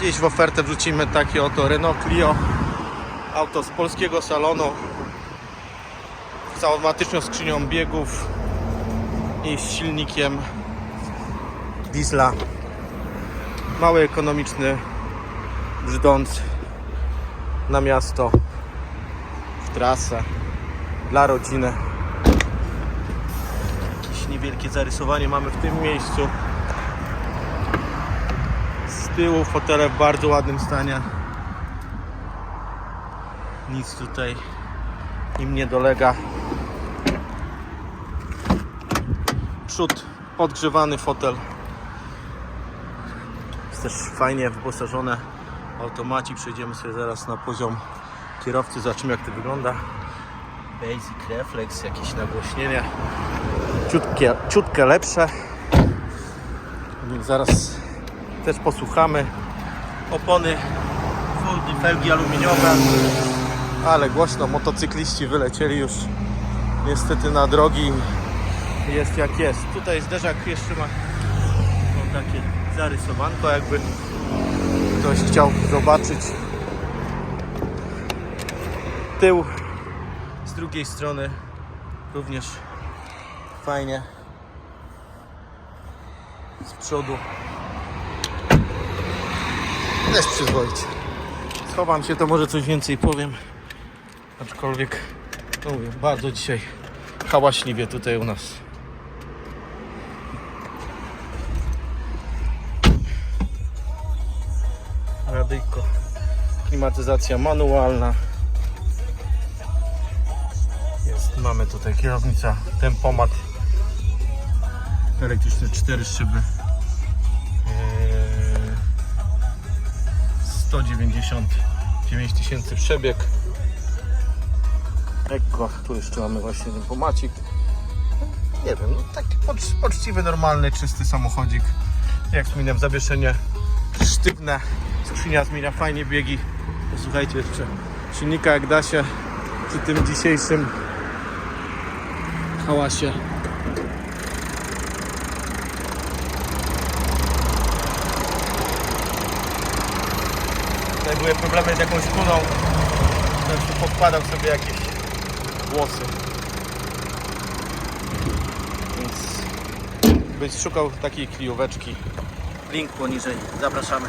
Dziś w ofertę wrzucimy takie oto Renault Clio. Auto z polskiego salonu. Z automatyczną skrzynią biegów i z silnikiem diesla. Mały, ekonomiczny brzdąc na miasto, w trasę, dla rodziny. Jakieś niewielkie zarysowanie mamy w tym miejscu. Tyłu fotele w bardzo ładnym stanie. Nic tutaj im nie dolega. Przód podgrzewany fotel. Jest też fajnie wyposażone automaci. Przejdziemy sobie zaraz na poziom kierowcy, zobaczymy jak to wygląda. Basic reflex, jakieś nagłośnienie. Ciutkie, ciutkę lepsze. Zaraz też posłuchamy. Opony full felgi aluminiowe. Ale głośno, motocykliści wylecieli już niestety na drogi. Jest jak jest. Tutaj zderzak jeszcze ma no, takie zarysowanko, jakby ktoś chciał zobaczyć tył z drugiej strony również fajnie z przodu też przyzwoicie. Schowam się to może coś więcej powiem. Aczkolwiek no mówię, bardzo dzisiaj hałaśliwie tutaj u nas. Radyjko. Klimatyzacja manualna. Jest, mamy tutaj kierownica, tempomat elektryczny 4 szyby 199 tysięcy przebieg. Ekko, tu jeszcze mamy właśnie tempomacik nie wiem, no taki pocz- poczciwy, normalny, czysty samochodzik. Jak wspominam, zawieszenie sztywne. Skrzynia zmienia fajnie biegi. Posłuchajcie jeszcze silnika jak da się przy tym dzisiejszym hałasie Tutaj były problemy z jakąś kuną tu podkładał sobie jakieś włosy. Więc byś szukał takiej klióweczki. Link poniżej, zapraszamy